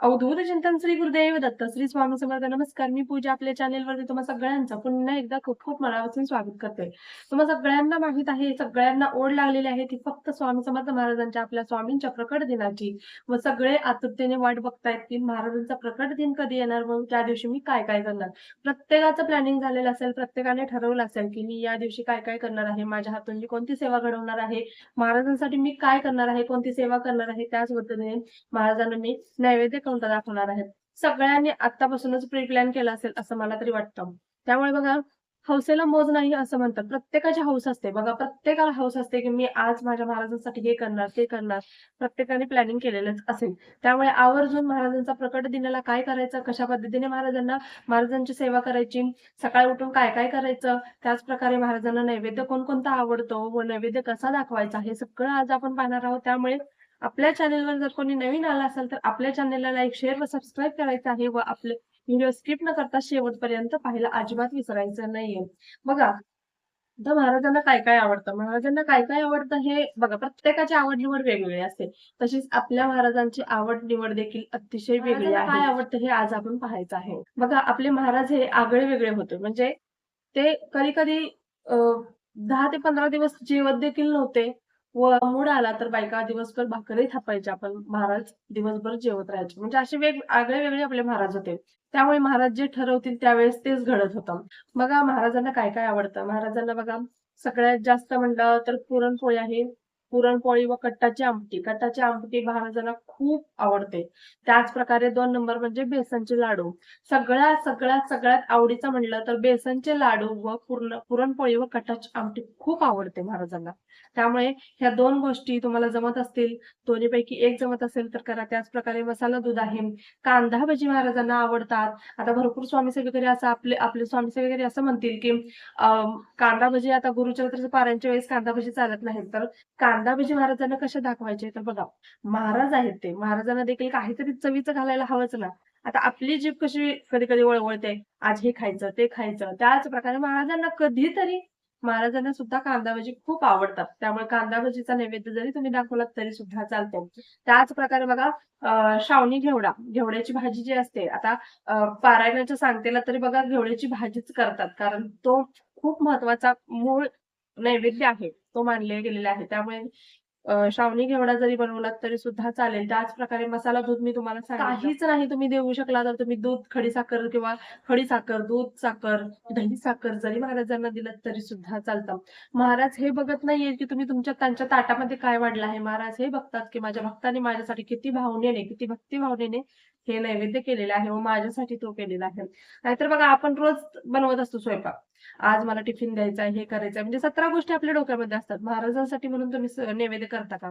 अवधूत चिंतन श्री गुरुदेव दत्त श्री स्वामी समर्थ नमस्कार. मी पूजा आपल्या चॅनेलवरती तुम्हा सगळ्यांचं पुन्हा एकदा खूप खूप मनापासून स्वागत करते. तुम्हा सगळ्यांना माहीत आहे सगळ्यांना ओढ लागलेली आहे ती फक्त स्वामी समर्थ महाराजांच्या आपल्या स्वामींच्या प्रकट दिनाची. व सगळे आतुरतेने वाट बघतायत की महाराजांचा प्रकट दिन कधी येणार मग त्या दिवशी मी काय काय करणार? प्रत्येकाचं प्लॅनिंग झालेलं असेल प्रत्येकाने ठरवलं असेल की मी या दिवशी काय काय करणार आहे माझ्या हातून मी कोणती सेवा घडवणार आहे महाराजांसाठी मी काय करणार आहे कोणती सेवा करणार आहे त्याच पद्धतीने महाराजांना मी नैवेद्य कोणता दाखवणार आहेत. सगळ्यांनी आतापासूनच प्री प्लॅन केला असेल असं मला तरी वाटतं. त्यामुळे बघा हौसेला मोज नाही असं म्हणतात. प्रत्येकाची हौस असते. बघा प्रत्येकाला हौस असते की मी आज माझ्या महाराजांसाठी हे करणार ते करणार. प्रत्येकाने प्लॅनिंग केलेलंच असेल. त्यामुळे आवर्जून महाराजांचा प्रकट दिनाला काय करायचं? कशा पद्धतीने महाराजांना महाराजांची सेवा करायची? सकाळी उठून काय काय करायचं? त्याच प्रकारे महाराजांना नैवेद्य कोणकोणता आवडतो? व नैवेद्य कसा दाखवायचा? हे सगळं आज आपण पाहणार आहोत. त्यामुळे आपल्या चॅनेलवर जर कोणी नवीन आला असेल तर आपल्या चॅनेलला लाईक शेअर व सबस्क्राईब करायचं आहे व आपले व्हिडिओ स्किप न करता शेवटपर्यंत पाहायला अजिबात विसरायचं नाहीये. बघा तर महाराजांना काय काय आवडतं? महाराजांना काय काय आवडतं हे बघा प्रत्येकाची आवड निवड वेगवेगळी असते. तशीच आपल्या महाराजांची आवड निवड देखील अतिशय वेगळी आहे काय आवडतं हे आज आपण पाहायचं आहे. बघा आपले महाराज हे आगळे वेगळे होते. म्हणजे ते कधी कधी दहा ते पंधरा दिवस जेवत देखील नव्हते. व मूड आला तर बायका दिवसभर भाकरी थापायच्या. आपण महाराज दिवसभर जेवत राहायचे. म्हणजे असे वेग आगळे वेगळे आपले महाराज होते. त्यामुळे महाराज जे ठरवतील त्यावेळेस तेच घडत होतं. बघा महाराजांना काय काय आवडतं? महाराजांना बघा सगळ्यात जास्त म्हणलं तर पुरणपोळी आहे. पुरणपोळी व कट्टाची आमटी. कट्टाची आमटी महाराजांना खूप आवडते. त्याच प्रकारे दोन नंबर म्हणजे बेसनचे लाडू. सगळ्यात सगळ्यात सगळ्यात आवडीचं म्हणलं तर बेसनचे लाडू व पूर्ण पुरणपोळी व कट्टाची आमटी खूप आवडते महाराजांना. त्यामुळे ह्या दोन गोष्टी तुम्हाला जमत असतील दोन्हीपैकी एक जमत असेल तर करा. त्याच प्रकारे मसाला दूध आहे. कांदा भजी महाराजांना आवडतात. आता भरपूर स्वामी सेवेकरी असं आपले आपले स्वामी सेवेकरी असं म्हणतील की कांदा भजी आता गुरुचरित्राच्या पारायणच्या वेळेस कांदा भजी चालत नाही तर कांदा भजी महाराजांना कशा दाखवायचे तर बघा महाराज आहेत ते. महाराजांना देखील काहीतरी चवीचं घालायला हवंच ना. आता आपली जीभ कशी कधी कधी वळवळते? आज हे खायचं ते खायचं. त्याच प्रकारे महाराजांना कधीतरी महाराजांना सुद्धा कांदा भजी खूप आवडतात. त्यामुळे कांदा भजीचा नैवेद्य जरी तुम्ही दाखवलात तरी सुद्धा चालते. त्याच प्रकारे बघा शावणी घेवडा घेवड्याची भाजी जी असते आता पारायणाच्या सांगतेला तरी बघा घेवड्याची भाजीच करतात. कारण तो खूप महत्त्वाचा मूळ नैवेद्य आहे. तो मानले गेलेला आहे. त्यामुळे श्रावणी घेवडा जरी बनवलात तरी सुद्धा चालेल. त्याच प्रकारे मसाला दूध मी तुम्हाला काहीच नाही तुम्ही देऊ शकला तर तुम्ही दूध खडी साखर किंवा खडी साखर दूध साखर दही साखर जरी महाराजांना दिलं तरी सुद्धा चालतं. महाराज हे बघत नाहीये की तुम्ही तुमच्या त्यांच्या ताटामध्ये काय वाढलं आहे. महाराज हे बघतात की माझ्या भक्ताने माझ्यासाठी किती भावनेने किती भक्ती भावनेने हे नैवेद्य केलेलं आहे व माझ्यासाठी तो केलेला आहे. नाहीतर बघा आपण रोज बनवत असतो स्वयंपाक. आज मला टिफिन द्यायचा आहे हे करायचं आहे. म्हणजे सतरा गोष्टी आपल्या डोक्यामध्ये असतात. महाराजांसाठी म्हणून तुम्ही नैवेद्य करता का?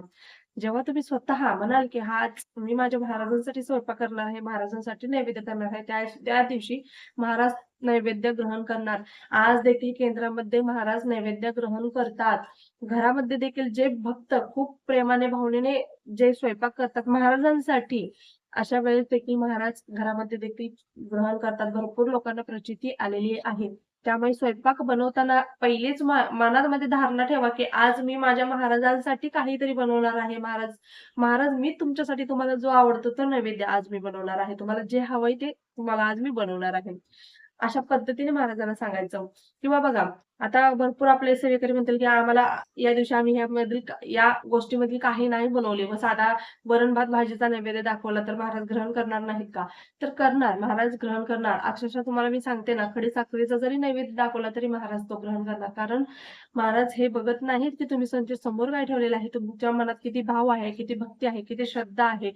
जेव्हा तुम्ही स्वतः म्हणाल की हा आज मी माझ्या महाराजांसाठी स्वयंपाक करणार आहे महाराजांसाठी नैवेद्य करणार आहे त्या त्या दिवशी महाराज नैवेद्य ग्रहण करणार. आज देखील केंद्रामध्ये महाराज नैवेद्य ग्रहण करतात. घरामध्ये देखील जे भक्त खूप प्रेमाने भावनेने जे स्वयंपाक करतात महाराजांसाठी अशा वेळेस देखील महाराज घरामध्ये देखील ग्रहण करतात. भरपूर लोकांना प्रचिती आलेली आहे. त्यामुळे स्वयंपाक बनवताना पहिलीच मनामध्ये धारणा ठेवा की आज मी माझ्या महाराजांसाठी काहीतरी बनवणार आहे. महाराज महाराज मी तुमच्यासाठी तुम्हाला जो आवडतो तो नैवेद्य आज मी बनवणार आहे. तुम्हाला जे हवंय ते तुम्हाला आज मी बनवणार आहे. अशा पद्धतीने महाराजांना सांगायचं. किंवा बघा आता भरपूर आपले सेवेकरी म्हणतील की आम्हाला या दिवशी आम्ही ह्यामधील या गोष्टीमधील काही नाही बनवले. व साधा वरण भात भाजीचा नैवेद्य दाखवला तर महाराज ग्रहण करणार नाहीत का? तर करणार. महाराज ग्रहण करणार. अक्षरशः तुम्हाला मी सांगते ना खडी साखरेचा जरी नैवेद्य दाखवला तरी महाराज तो ग्रहण करणार. कारण महाराज हे बघत नाहीत की तुम्ही त्यांच्यासमोर काय ठेवलेलं आहे. तुमच्या मनात किती भाव आहे किती भक्ती आहे किती श्रद्धा आहे.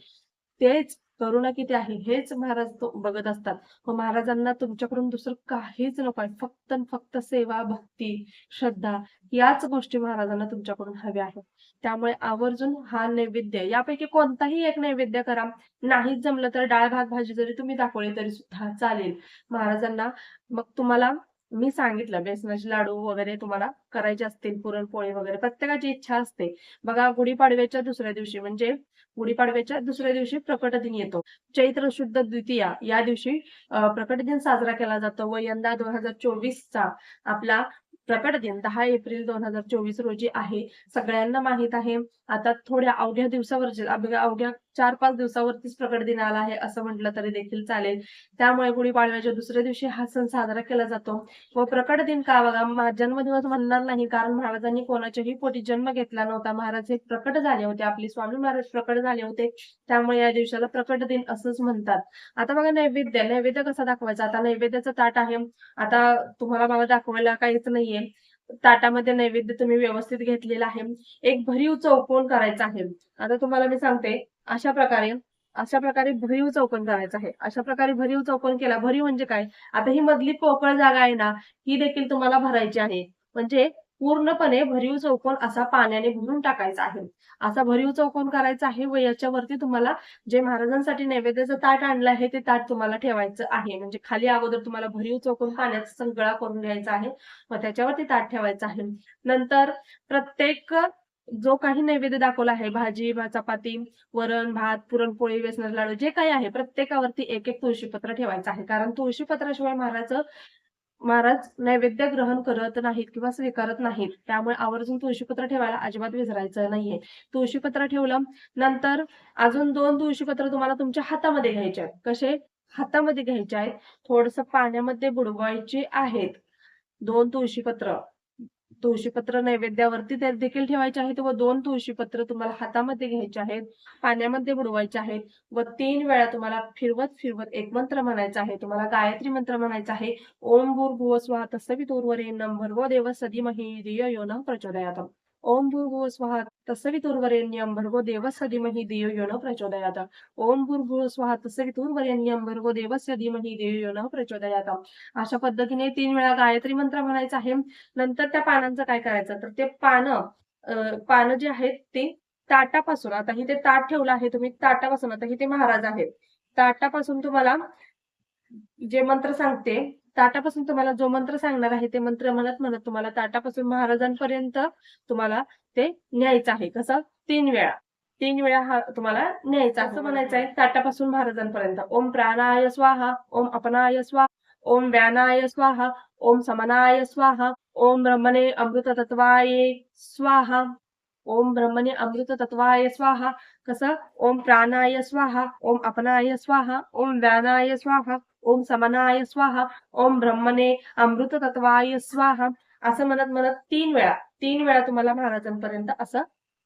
तेच करुणा किती आहे हेच महाराज बघत असतात. व महाराजांना तुमच्याकडून दुसरं काहीच नको आहे. फक्त फक्त सेवा भक्ती श्रद्धा याच गोष्टी महाराजांना तुमच्याकडून हव्या आहेत. त्यामुळे आवर्जून हा नैवेद्य यापैकी कोणताही एक नैवेद्य करा. नाहीच जमलं तर डाळ भात भाजी जरी तुम्ही दाखवली तरी सुद्धा चालेल. महाराजांना मग तुम्हाला मी सांगितलं बेसनाचे लाडू वगैरे तुम्हाला करायचे असतील पुरणपोळी वगैरे प्रत्येकाची इच्छा असते. बघा गुढीपाडव्याच्या दुसऱ्या दिवशी म्हणजे गुढीपाडव्याच्या दुसऱ्या दिवशी प्रकट दिन येतो. चैत्र शुद्ध द्वितीया या दिवशी प्रकट दिन साजरा केला जातो व यंदा दोन हजार चोवीसचा आपला प्रकट दिन दहा एप्रिल दोन हजार चोवीस रोजी आहे. सगळ्यांना माहीत आहे. आता थोड्या अवघ्या दिवसावरचे अवघ्या अवघ्या चार पाच दिवसावरतीच प्रकट दिन आला आहे असं म्हटलं तरी देखील चालेल. त्यामुळे गुढीपाडव्याच्या दुसऱ्या दिवशी हा सण साजरा केला जातो. व प्रकट दिन का बघा जन्मदिवस म्हणणार नाही कारण महाराजांनी कोणाच्याही पोटी जन्म घेतला नव्हता. महाराज हे प्रकट झाले होते आपले स्वामी महाराज प्रकट झाले होते. त्यामुळे या दिवसाला प्रकट दिन असंच म्हणतात. आता बघा नैवेद्य नैवेद्य कसा दाखवायचा? आता नैवेद्याचं ताट आहे. आता तुम्हाला मला दाखवायला काहीच नाहीये. ताटामध्ये नैवेद्य तुम्ही व्यवस्थित घेतलेला आहे. एक भरीव चौकोन करायचा आहे. आता तुम्हाला मी सांगते अशा प्रकारे अशा प्रकारे भरीव चौकोन करायचं आहे. अशा प्रकारे भरीव चौकोन केला. भरीव म्हणजे काय? आता ही मधली पोकळ जागा आहे ना ही देखील तुम्हाला भरायची आहे. म्हणजे पूर्णपणे भरीव चौकोन असा पाण्याने भरून टाकायचा आहे. असा भरीव चौकोन करायचा आहे व याच्यावरती तुम्हाला जे महाराजांसाठी नैवेद्याचं ताट आणलं आहे ते ताट तुम्हाला ठेवायचं आहे. म्हणजे खाली अगोदर तुम्हाला भरीव चौकोन पाण्याचा संगळा करून घ्यायचा आहे. व त्याच्यावरती ताट ठेवायचं आहे. नंतर प्रत्येक जो काही नैवेद्य दाखवला आहे भाजी चपाती वरण भात पुरणपोळी व्यसन लाडू जे काही आहे प्रत्येकावरती एक एक तुळशीपत्र ठेवायचं आहे. कारण तुळशीपत्राशिवाय महाराज महाराज नैवेद्य ग्रहण करत नाहीत किंवा स्वीकारत नाहीत. त्यामुळे आवर्जून तुळशीपत्र ठेवायला अजिबात विसरायचं नाहीये. तुळशीपत्र ठेवलं नंतर अजून दोन तुळशीपत्र तुम्हाला तुमच्या हातामध्ये घ्यायचे आहेत. कसे? हातामध्ये घ्यायचे आहेत. थोडस पाण्यामध्ये बुडवायचे आहेत. दोन तुळशीपत्र. तुळशीपत्र नैवेद्यावरती ते देखील ठेवायचे आहेत व दोन तुळशीपत्र तुम्हाला हातामध्ये घ्यायचे आहेत पाण्यामध्ये बुडवायचे आहेत व तीन वेळा तुम्हाला फिरवत फिरवत एक मंत्र म्हणायचा आहे. तुम्हाला गायत्री मंत्र म्हणायचा आहे. ओम भूर्भुव स्वः तत्सवितुर्वरेण्यं भर्गो देवस्य व देव यो नः प्रचोदयात ओम भूर्भुव स्वाहा तत्सवितुर्वरेण्यं भर्गो देवस्य धीमहि धियो यो न प्रचोदयात। ओम भूर्भुव स्वाहा तत्सवितुर्वरेण्यं भर्गो देवस्य धीमहि धियो यो न प्रचोदयात। अशा पद्धतीने तीन वेळा गायत्री मंत्र म्हणायचा आहे. नंतर त्या पानांचं काय करायचं? तर ते पानं पानं जे आहेत ते ताटापासून आता इथे ताट ठेवलं आहे तुम्ही ताटापासून आता इथे महाराज आहेत. ताटापासून तुम्हाला जे मंत्र सांगते ताटापासून तुम्हाला जो मंत्र सांगणार आहे ते मंत्र म्हणत म्हणत तुम्हाला ताटापासून महाराजांपर्यंत तुम्हाला ते न्यायचं आहे. कसं? तीन वेळा. तीन वेळा हा तुम्हाला न्यायचा. असं म्हणायचं आहे ताटापासून महाराजांपर्यंत. ओम प्राणाय स्वाहा ओम अपनाय स्वाहा ओम व्यानाय स्वाहा ओम समनाय स्वाहा ओम ब्रह्मणे अमृत तत्वाय स्वाहा ओम ब्रह्मणे अमृत तत्वाय स्वाहा कसं? ओम प्राणाय स्वाहा ओम अपनाय स्वाहा ओम व्यानाय स्वाहा ओम समनाय स्वाहा ओम ब्रह्मणे अमृत तत्वाय स्वाहा. असं म्हणत म्हणत तीन वेळा तीन वेळा तुम्हाला महाराजांपर्यंत असं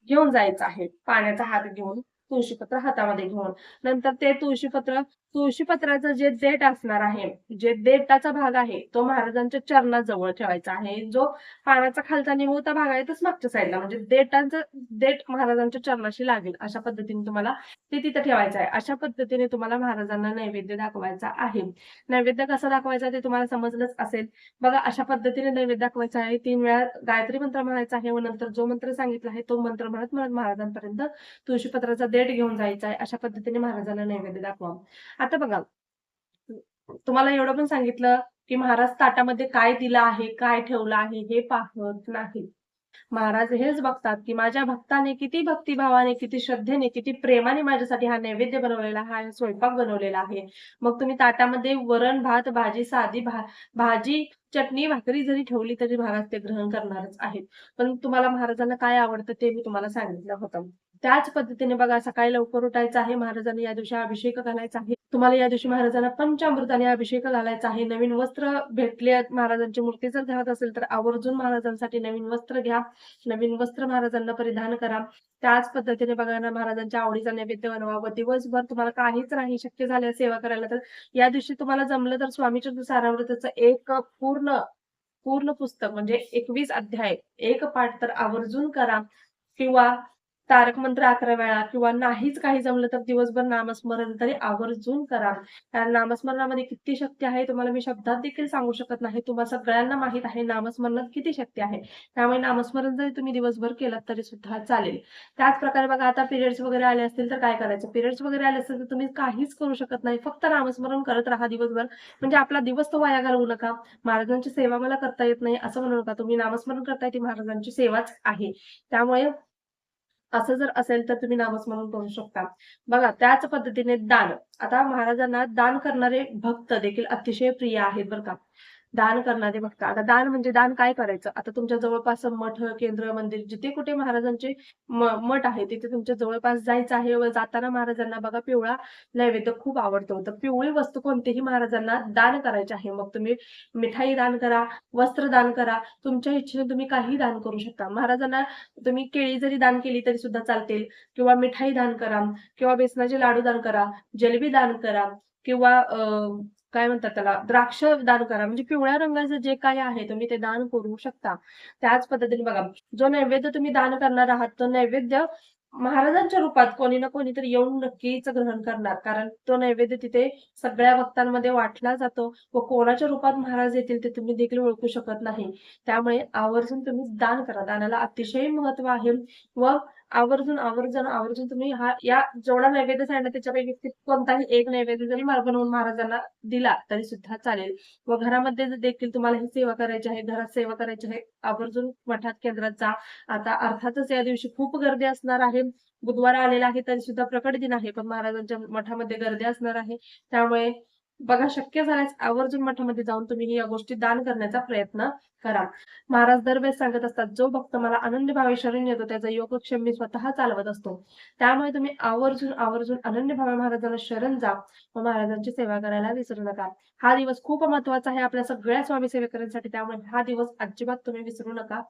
घेऊन जायचं आहे. पाण्याचा हात घेऊन. तुळशीपत्र हातामध्ये घेऊन. नंतर ते तुळशीपत्र तुळशीपत्राचं जे देठ असणार आहे जे देठाचा भाग आहे तो महाराजांच्या चरणाजवळ ठेवायचा आहे. जो पानाचा खालचा निमुळता भाग आहे तोच मागच्या साईडला म्हणजे देठांचं देठ महाराजांच्या चरणाशी लागेल अशा पद्धतीने तुम्हाला ते तिथं ठेवायचं आहे. अशा पद्धतीने तुम्हाला महाराजांना नैवेद्य दाखवायचा आहे. नैवेद्य कसा दाखवायचा ते तुम्हाला समजलंच असेल. बघा अशा पद्धतीने नैवेद्य दाखवायचा आहे. तीन वेळा गायत्री मंत्र म्हणायचा आहे व नंतर जो मंत्र सांगितला आहे तो मंत्र म्हणत म्हणत महाराजांपर्यंत तुळशीपत्राचा देठ घेऊन जायचा आहे अशा पद्धतीने महाराजांना नैवेद्य दाखवा. आता बघा तुम्हाला एवढं पण सांगितलं की महाराज ताटामध्ये काय दिलं आहे काय ठेवलं आहे हे पाहत नाही. महाराज हेच बघतात की माझ्या भक्ताने किती भक्तिभावाने किती श्रद्धेने किती प्रेमाने माझ्यासाठी हा नैवेद्य बनवलेला हा स्वयंपाक बनवलेला आहे. मग तुम्ही ताटामध्ये वरण भात भाजी साधी भा भाजी चटणी भाकरी जरी ठेवली तरी महाराज ते ग्रहण करणारच आहेत. पण तुम्हाला महाराजांना काय आवडतं ते मी तुम्हाला सांगितलं होतं. त्याच पद्धतीने बघा सकाळी लवकर उठायचं आहे महाराजांना या दिवशी अभिषेक घालायचा आहे. तुम्हाला या दिवशी महाराजांना पंचामृताने अभिषेक घालायचा आहे. नवीन वस्त्र भेटले महाराजांची मूर्ती जर घरात असेल तर आवर्जून महाराजांसाठी नवीन वस्त्र घ्या. नवीन वस्त्र महाराजांना परिधान करा. त्याच पद्धतीने बघा ना महाराजांच्या आवडीचा नैवेद्य बनवा व दिवसभर तुम्हाला काहीच नाही शक्य झाले सेवा करायला तर. या दिवशी तुम्हाला जमलं तर स्वामीचंद्र सारामृताचं एक पूर्ण पूर्ण पुस्तक म्हणजे एकवीस अध्याय एक पाठ तर आवर्जून करा. किंवा तारक मंत्र अकरा वेळा किंवा नाहीच काही जमलं तर दिवसभर नामस्मरण तरी आवर्जून करा. कारण नामस्मरणामध्ये किती शक्ती आहे तुम्हाला मी शब्दात देखील सांगू शकत नाही. तुम्हाला सगळ्यांना माहीत आहे नामस्मरणात किती शक्ती आहे. त्यामुळे नामस्मरण जरी तुम्ही दिवसभर केलं तरी सुद्धा चालेल. त्याच प्रकारे बघा आता पिरियड्स वगैरे आले असतील तर काय करायचं? पिरियड्स वगैरे आले असतील तर तुम्ही काहीच करू शकत नाही. फक्त नामस्मरण करत राहा दिवसभर. म्हणजे आपला दिवस तो वाया घालवू नका. महाराजांची सेवा मला करता येत नाही. असं म्हणू नका. तुम्ही नामस्मरण करताय ती महाराजांची सेवाच आहे. त्यामुळे असं जर असेल तर तुम्ही नामस्मरण करू शकता. बघा त्याच पद्धतीने दान. आता महाराजांना दान करणारे भक्त देखील अतिशय प्रिय आहेत बरं का. दान करणारे भक्त. आता दान म्हणजे दान काय करायचं? आता तुमच्या जवळपास मठ केंद्र मंदिर जिथे कुठे महाराजांचे मठ आहे तिथे तुमच्या जवळपास जायचं आहे व जाताना महाराजांना बघा पिवळा नैवेद्य खूप आवडतो. तर पिवळी वस्तू कोणतीही महाराजांना दान करायची आहे. मग तुम्ही मिठाई दान करा वस्त्र दान करा तुमच्या इच्छेने तुम्ही काही दान करू शकता. महाराजांना तुम्ही केळी जरी दान केली तरी सुद्धा चालतील. किंवा मिठाई दान करा किंवा बेसनाचे लाडू दान करा जलेबी दान करा किंवा अं, काय म्हणतात त्याला? द्राक्ष दान करा. म्हणजे पिवळ्या रंगाचं जे काय आहे तुम्ही ते दान करू शकता. त्याच पद्धतीने बघा जो नैवेद्य तुम्ही दान करणार आहात तो नैवेद्य महाराजांच्या रूपात कोणी ना कोणीतरी येऊन नक्कीच ग्रहण करणार. कारण तो नैवेद्य तिथे सगळ्या भक्तांमध्ये वाटला जातो व कोणाच्या रूपात महाराज येतील ते तुम्ही देखील ओळखू शकत नाही. त्यामुळे आवर्जून तुम्ही दान करा. दानाला अतिशय महत्त्व आहे व आवर्जून आवर्जून आवर्जून तुम्ही हा या जेवढा नैवेद्य सांगितला त्याच्यापैकी कोणताही एक नैवेद्य जरी बनवून महाराजांना दिला तरी सुद्धा चालेल. व घरामध्ये देखील तुम्हाला ही सेवा करायची आहे घरात सेवा करायची आहे आवर्जून मठात केंद्रात जा. आता अर्थातच या दिवशी खूप गर्दी असणार आहे. बुधवार आलेला आहे तरी सुद्धा प्रकट दिन आहे पण महाराजांच्या मठामध्ये गर्दी असणार आहे. त्यामुळे बघा शक्य झाल्यास आवर्जून मठामध्ये जाऊन तुम्ही या गोष्टी दान करण्याचा प्रयत्न करा. महाराज दरवेळेस सांगत असतात जो भक्त मला आनंद भावे शरण येतो त्याचा योगक्षेम मी स्वतः चालवत असतो. त्यामुळे तुम्ही आवर्जून आवर्जून अनन्य भावे महाराजांना शरण जा व महाराजांची सेवा करायला विसरू नका. हा दिवस खूप महत्त्वाचा आहे आपल्या सगळ्या स्वामी सेवेकरांसाठी त्यामुळे हा दिवस अजिबात तुम्ही विसरू नका.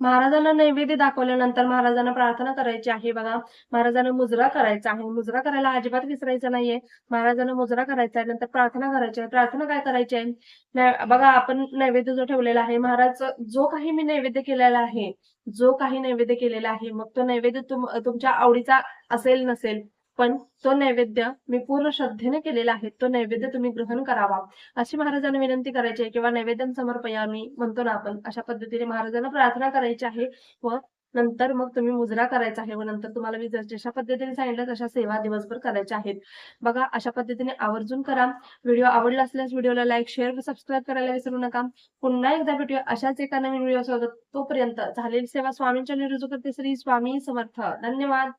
महाराजांना नैवेद्य दाखवल्यानंतर महाराजांना प्रार्थना करायची आहे. बघा महाराजांना मुजरा करायचा आहे. मुजरा करायला अजिबात विसरायचा नाहीये. महाराजांना मुजरा करायचा आहे नंतर प्रार्थना करायची आहे. प्रार्थना काय करायची आहे? बघा आपण नैवेद्य जो ठेवलेला आहे महाराज जो काही मी नैवेद्य केलेला आहे जो काही नैवेद्य केलेला आहे मग तो नैवेद्य तुम तुमच्या आवडीचा असेल नसेल पण तो नैवेद्य मी पूर्ण श्रद्धेने केलेला आहे तो नैवेद्य तुम्ही ग्रहण करावा. अशी महाराजांना विनंती करायची आहे किंवा नैवेद्य समर्पयामी म्हणतो ना आपण अशा पद्धतीने महाराजांना प्रार्थना करायची आहे. व नंतर मग तुम्ही मुजरा करायचा आहे व नंतर तुम्हाला मी जर- जशा पद्धतीने सांगितलं तशा सेवा दिवसभर करायच्या आहेत. बघा अशा पद्धतीने आवर्जून करा. व्हिडिओ आवडला असल्यास व्हिडिओला लाईक शेअर व सबस्क्राईब करायला विसरू नका. पुन्हा एकदा भेटूया अशाच एका नवीन व्हिडिओ सोबत तोपर्यंत झालेली सेवा स्वामींच्या निरुजू करते. श्री स्वामी समर्थ. धन्यवाद.